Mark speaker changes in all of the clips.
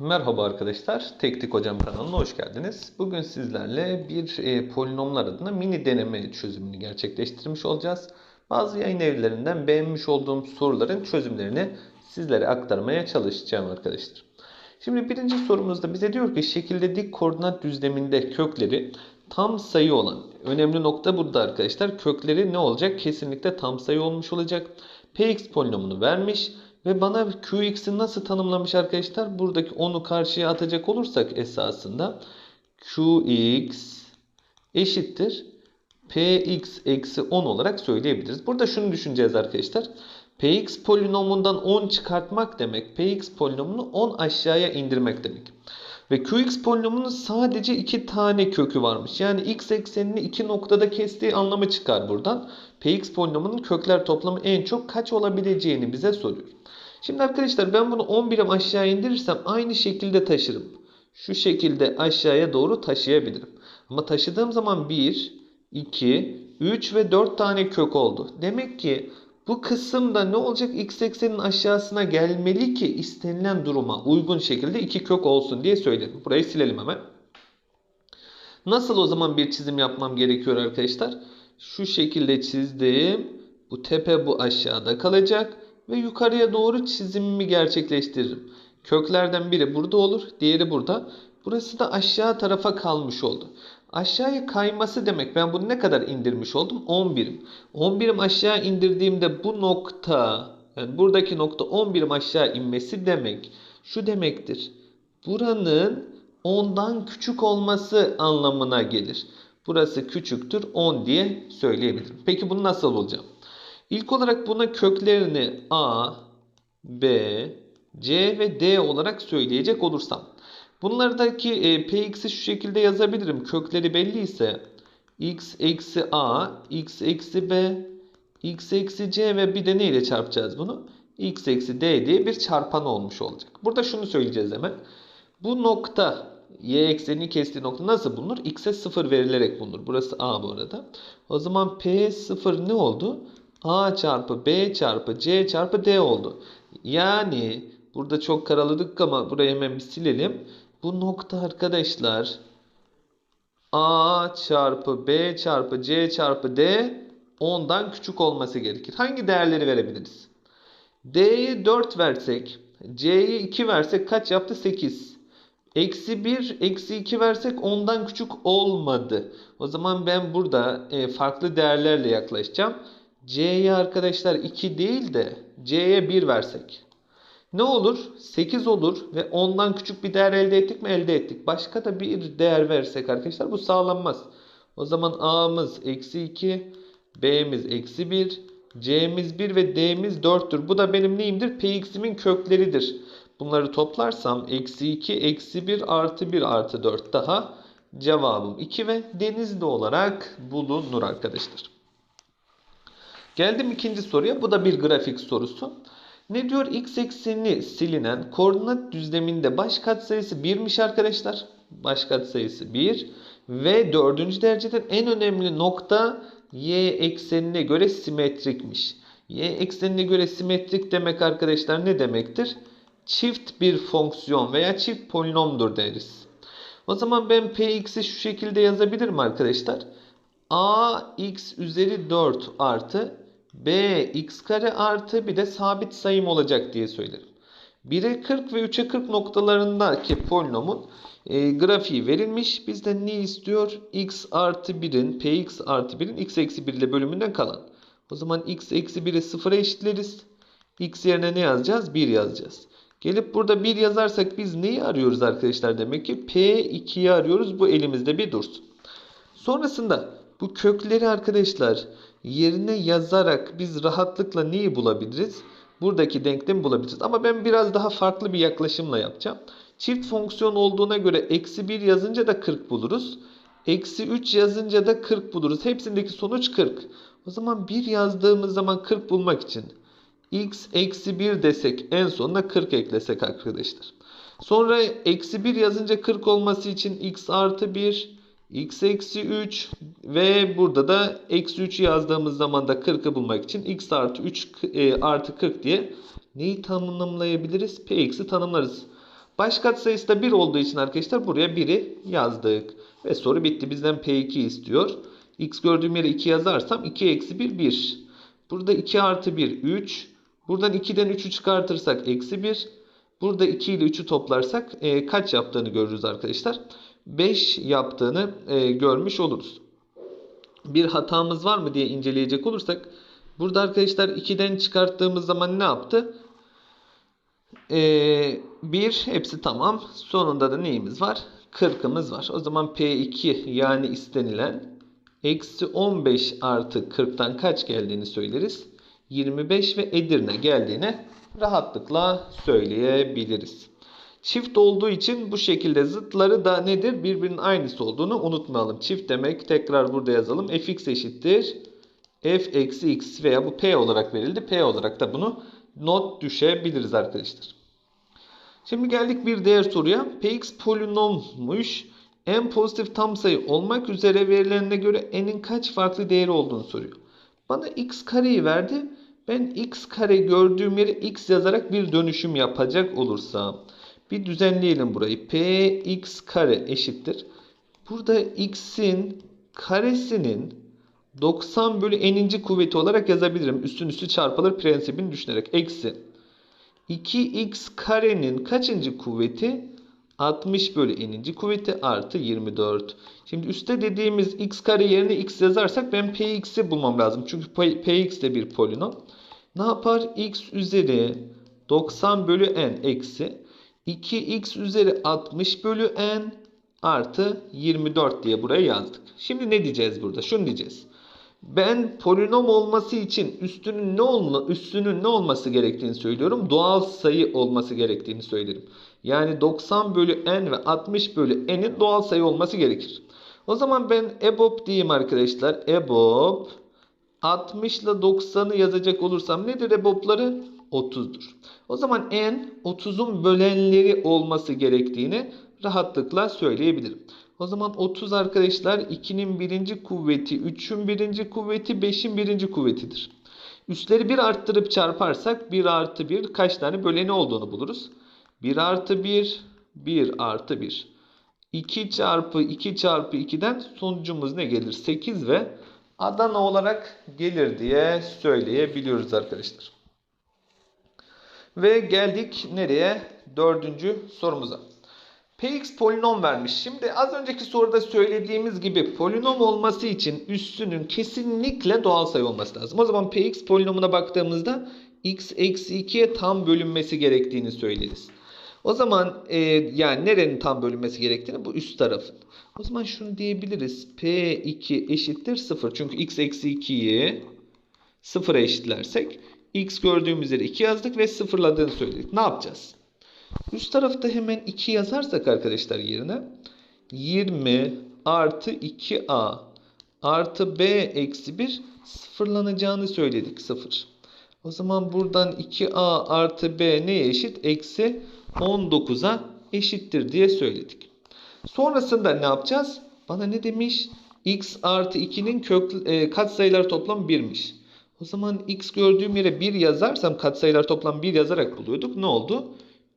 Speaker 1: Merhaba arkadaşlar, Teknik Hocam kanalına hoş geldiniz. Bugün sizlerle bir e, polinomlar adına mini deneme çözümünü gerçekleştirmiş olacağız. Bazı yayın evlerinden beğenmiş olduğum soruların çözümlerini sizlere aktarmaya çalışacağım arkadaşlar. Şimdi birinci sorumuzda bize diyor ki şekilde dik koordinat düzleminde kökleri tam sayı olan, önemli nokta burada arkadaşlar, kökleri ne olacak? Kesinlikle tam sayı olmuş olacak. Px polinomunu vermiş. Ve bana Qx'i nasıl tanımlamış arkadaşlar? Buradaki 10'u karşıya atacak olursak esasında Qx eşittir Px eksi 10 olarak söyleyebiliriz. Burada şunu düşüneceğiz arkadaşlar. Px polinomundan 10 çıkartmak demek. Px polinomunu 10 aşağıya indirmek demek. Ve Qx polinomunun sadece 2 tane kökü varmış. Yani x eksenini 2 noktada kestiği anlamı çıkar buradan. Px polinomunun kökler toplamı en çok kaç olabileceğini bize soruyor. Şimdi arkadaşlar ben bunu 10 birim aşağı indirirsem aynı şekilde taşırım. Şu şekilde aşağıya doğru taşıyabilirim. Ama taşıdığım zaman 1, 2, 3 ve 4 tane kök oldu. Demek ki bu kısımda ne olacak? X eksenin aşağısına gelmeli ki istenilen duruma uygun şekilde iki kök olsun diye söyledim. Burayı silelim hemen. Nasıl o zaman bir çizim yapmam gerekiyor arkadaşlar? Şu şekilde çizdim. Bu tepe bu aşağıda kalacak ve yukarıya doğru çizimimi gerçekleştiririm. Köklerden biri burada olur, diğeri burada. Burası da aşağı tarafa kalmış oldu. Aşağıya kayması demek. Ben bunu ne kadar indirmiş oldum? 10 birim. 10 birim aşağı indirdiğimde bu nokta, yani buradaki nokta 10 birim aşağı inmesi demek. Şu demektir. Buranın 10'dan küçük olması anlamına gelir. Burası küçüktür 10 diye söyleyebilirim. Peki bunu nasıl bulacağım? İlk olarak buna köklerini A, B, C ve D olarak söyleyecek olursam. Bunlardaki e, Px'i şu şekilde yazabilirim. Kökleri belli ise x eksi A, x eksi B, x eksi C ve bir de neyle çarpacağız bunu? x eksi D diye bir çarpan olmuş olacak. Burada şunu söyleyeceğiz hemen. Bu nokta y eksenini kestiği nokta nasıl bulunur? x'e 0 verilerek bulunur. Burası A bu arada. O zaman P 0 ne oldu? A çarpı B çarpı C çarpı D oldu. Yani burada çok karaladık ama burayı hemen bir silelim. Bu nokta arkadaşlar A çarpı B çarpı C çarpı D 10'dan küçük olması gerekir. Hangi değerleri verebiliriz? D'ye 4 versek, C'ye 2 versek kaç yaptı? 8. Eksi 1, eksi 2 versek 10'dan küçük olmadı. O zaman ben burada e, farklı değerlerle yaklaşacağım. C'ye arkadaşlar 2 değil de C'ye 1 versek. Ne olur? 8 olur ve 10'dan küçük bir değer elde ettik mi? Elde ettik. Başka da bir değer versek arkadaşlar bu sağlanmaz. O zaman A'mız eksi 2, B'miz eksi 1, C'miz 1 ve D'miz 4'tür. Bu da benim neyimdir? Px'imin kökleridir. Bunları toplarsam eksi 2, eksi 1 artı 1 artı 4 daha cevabım 2 ve denizli olarak bulunur arkadaşlar. Geldim ikinci soruya. Bu da bir grafik sorusu. Ne diyor? X ekseni silinen koordinat düzleminde baş katsayısı 1'miş arkadaşlar. Baş katsayısı 1 ve dördüncü dereceden en önemli nokta y eksenine göre simetrikmiş. Y eksenine göre simetrik demek arkadaşlar ne demektir? Çift bir fonksiyon veya çift polinomdur deriz. O zaman ben px'i şu şekilde yazabilirim arkadaşlar. a x üzeri 4 artı b x kare artı bir de sabit sayım olacak diye söylerim. 1'e 40 ve 3'e 40 noktalarındaki polinomun e, grafiği verilmiş. Bizden ne istiyor? x artı 1'in px artı 1'in x eksi 1 ile bölümünden kalan. O zaman x eksi 1'i 0'a eşitleriz. x yerine ne yazacağız? 1 yazacağız. Gelip burada 1 yazarsak biz neyi arıyoruz arkadaşlar? Demek ki P2'yi arıyoruz. Bu elimizde bir dursun. Sonrasında bu kökleri arkadaşlar yerine yazarak biz rahatlıkla neyi bulabiliriz? Buradaki denklemi bulabiliriz. Ama ben biraz daha farklı bir yaklaşımla yapacağım. Çift fonksiyon olduğuna göre eksi 1 yazınca da 40 buluruz. Eksi 3 yazınca da 40 buluruz. Hepsindeki sonuç 40. O zaman 1 yazdığımız zaman 40 bulmak için x eksi 1 desek en sonuna 40 eklesek arkadaşlar. Sonra eksi 1 yazınca 40 olması için x artı 1 x eksi 3 ve burada da eksi 3 yazdığımız zaman da 40'ı bulmak için x artı 3 e, artı 40 diye neyi tanımlayabiliriz? px'i tanımlarız. Baş katsayısı da 1 olduğu için arkadaşlar buraya 1'i yazdık. Ve soru bitti. Bizden P2 istiyor. X gördüğüm yere 2 yazarsam 2 eksi 1 1. Burada 2 artı 1 3. Buradan 2'den 3'ü çıkartırsak eksi 1. Burada 2 ile 3'ü toplarsak e, kaç yaptığını görürüz arkadaşlar. 5 yaptığını e, görmüş oluruz. Bir hatamız var mı diye inceleyecek olursak. Burada arkadaşlar 2'den çıkarttığımız zaman ne yaptı? Ee, 1 hepsi tamam. Sonunda da neyimiz var? 40'ımız var. O zaman P2 yani istenilen eksi 15 artı 40'tan kaç geldiğini söyleriz. 25 ve Edirne geldiğini rahatlıkla söyleyebiliriz. Çift olduğu için bu şekilde zıtları da nedir? Birbirinin aynısı olduğunu unutmayalım. Çift demek tekrar burada yazalım. fx eşittir. f eksi x veya bu p olarak verildi. p olarak da bunu not düşebiliriz arkadaşlar. Şimdi geldik bir diğer soruya. Px polinommuş. En pozitif tam sayı olmak üzere verilenine göre n'in kaç farklı değeri olduğunu soruyor. Bana x kareyi verdi. Ben x kare gördüğüm yere x yazarak bir dönüşüm yapacak olursam. Bir düzenleyelim burayı. px kare eşittir. Burada x'in karesinin 90 bölü n'inci kuvveti olarak yazabilirim. Üstün üstü çarpılır prensibini düşünerek. Eksi 2x karenin kaçıncı kuvveti? 60 bölü n'inci kuvveti artı 24. Şimdi üstte dediğimiz x kare yerine x yazarsak ben px'i bulmam lazım. Çünkü px de bir polinom. Ne yapar? x üzeri 90 bölü n eksi 2x üzeri 60 bölü n artı 24 diye buraya yazdık. Şimdi ne diyeceğiz burada? Şunu diyeceğiz. Ben polinom olması için üstünün ne olma, üstünün ne olması gerektiğini söylüyorum. Doğal sayı olması gerektiğini söylerim. Yani 90 bölü n ve 60 bölü n'in doğal sayı olması gerekir. O zaman ben EBOB diyeyim arkadaşlar. EBOB 60 ile 90'ı yazacak olursam nedir EBOB'ları? 30'dur. O zaman n 30'un bölenleri olması gerektiğini rahatlıkla söyleyebilirim. O zaman 30 arkadaşlar 2'nin birinci kuvveti, 3'ün birinci kuvveti, 5'in birinci kuvvetidir. Üstleri 1 arttırıp çarparsak 1 artı 1 kaç tane böleni olduğunu buluruz. 1 artı 1, 1 artı 1. 2 çarpı 2 çarpı 2'den sonucumuz ne gelir? 8 ve Adana olarak gelir diye söyleyebiliyoruz arkadaşlar. Ve geldik nereye? Dördüncü sorumuza. Px polinom vermiş. Şimdi az önceki soruda söylediğimiz gibi polinom olması için üssünün kesinlikle doğal sayı olması lazım. O zaman Px polinomuna baktığımızda x eksi 2'ye tam bölünmesi gerektiğini söyleriz. O zaman e, yani nerenin tam bölünmesi gerektiğini bu üst tarafın. O zaman şunu diyebiliriz. P2 eşittir 0. Çünkü x eksi 2'yi 0'a eşitlersek x gördüğümüz yere 2 yazdık ve sıfırladığını söyledik. Ne yapacağız? Üst tarafta hemen 2 yazarsak arkadaşlar yerine 20 artı 2a artı b eksi 1 sıfırlanacağını söyledik 0. O zaman buradan 2a artı b neye eşit? Eksi 19'a eşittir diye söyledik. Sonrasında ne yapacağız? Bana ne demiş? x artı 2'nin kök e, katsayılar toplam 1'miş. O zaman x gördüğüm yere 1 yazarsam katsayılar toplam 1 yazarak buluyorduk. Ne oldu?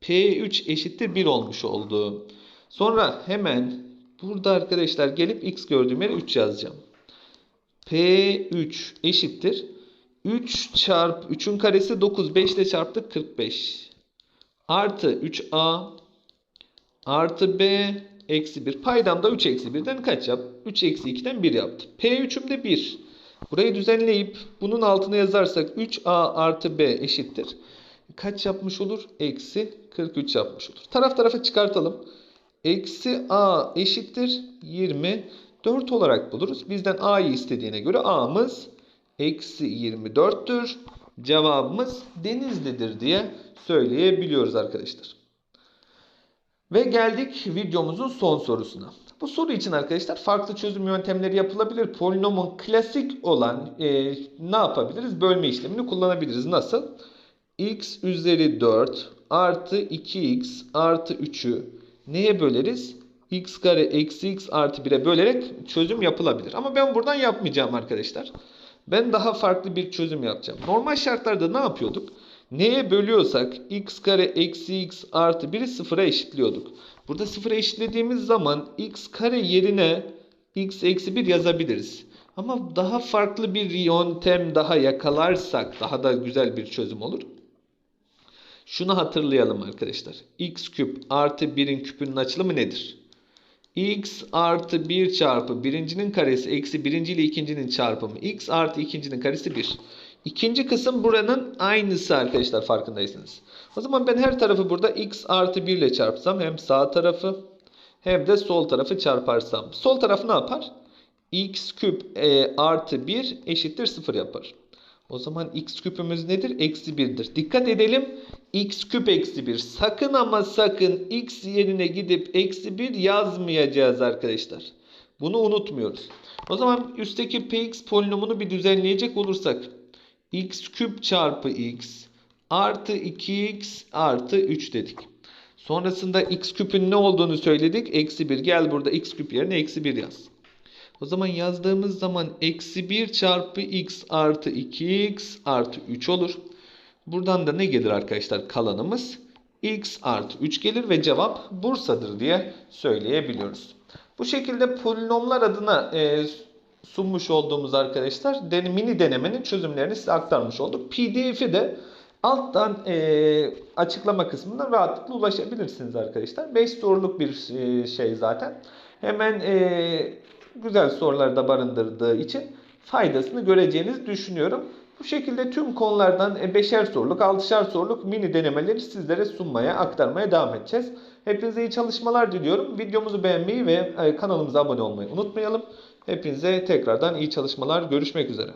Speaker 1: P3 eşittir 1 olmuş oldu. Sonra hemen burada arkadaşlar gelip x gördüğüm yere 3 yazacağım. P3 eşittir. 3 çarp 3'ün karesi 9. 5 ile çarptık 45. Artı 3a artı b eksi 1. Paydamda 3 eksi 1'den kaç yap? 3 eksi 2'den 1 yaptı. P3'üm de 1. Burayı düzenleyip bunun altına yazarsak 3a artı b eşittir. Kaç yapmış olur? Eksi 43 yapmış olur. Taraf tarafa çıkartalım. Eksi a eşittir 24 olarak buluruz. Bizden a'yı istediğine göre a'mız eksi 24'tür. Cevabımız Denizli'dir diye söyleyebiliyoruz arkadaşlar. Ve geldik videomuzun son sorusuna. Bu soru için arkadaşlar farklı çözüm yöntemleri yapılabilir. Polinomun klasik olan e, ne yapabiliriz? Bölme işlemini kullanabiliriz. Nasıl? x üzeri 4 artı 2x artı 3'ü neye böleriz? x kare eksi x artı 1'e bölerek çözüm yapılabilir. Ama ben buradan yapmayacağım arkadaşlar. Ben daha farklı bir çözüm yapacağım. Normal şartlarda ne yapıyorduk? neye bölüyorsak x kare eksi x artı 1'i sıfıra eşitliyorduk. Burada sıfıra eşitlediğimiz zaman x kare yerine x eksi 1 yazabiliriz. Ama daha farklı bir yöntem daha yakalarsak daha da güzel bir çözüm olur. Şunu hatırlayalım arkadaşlar. x küp artı 1'in küpünün açılımı nedir? X artı 1 çarpı birincinin karesi eksi birinci ile ikincinin çarpımı. x artı ikincinin karesi 1. İkinci kısım buranın aynısı arkadaşlar farkındaysanız. O zaman ben her tarafı burada x artı 1 ile çarpsam hem sağ tarafı hem de sol tarafı çarparsam. Sol taraf ne yapar? x küp e, artı 1 eşittir 0 yapar. O zaman x küpümüz nedir? Eksi 1'dir. Dikkat edelim. x küp eksi 1. Sakın ama sakın x yerine gidip eksi 1 yazmayacağız arkadaşlar. Bunu unutmuyoruz. O zaman üstteki px polinomunu bir düzenleyecek olursak. x küp çarpı x artı 2x artı 3 dedik. Sonrasında x küpün ne olduğunu söyledik. Eksi 1. Gel burada x küp yerine eksi 1 yaz. O zaman yazdığımız zaman eksi 1 çarpı x artı 2x artı 3 olur. Buradan da ne gelir arkadaşlar kalanımız? x artı 3 gelir ve cevap Bursa'dır diye söyleyebiliyoruz. Bu şekilde polinomlar adına e, sunmuş olduğumuz arkadaşlar den- mini denemenin çözümlerini size aktarmış olduk. PDF'i de alttan e, açıklama kısmından rahatlıkla ulaşabilirsiniz arkadaşlar. 5 soruluk bir e, şey zaten. Hemen e, güzel sorular da barındırdığı için faydasını göreceğinizi düşünüyorum. Bu şekilde tüm konulardan 5'er soruluk, 6'şer soruluk mini denemeleri sizlere sunmaya, aktarmaya devam edeceğiz. Hepinize iyi çalışmalar diliyorum. Videomuzu beğenmeyi ve e, kanalımıza abone olmayı unutmayalım. Hepinize tekrardan iyi çalışmalar. Görüşmek üzere.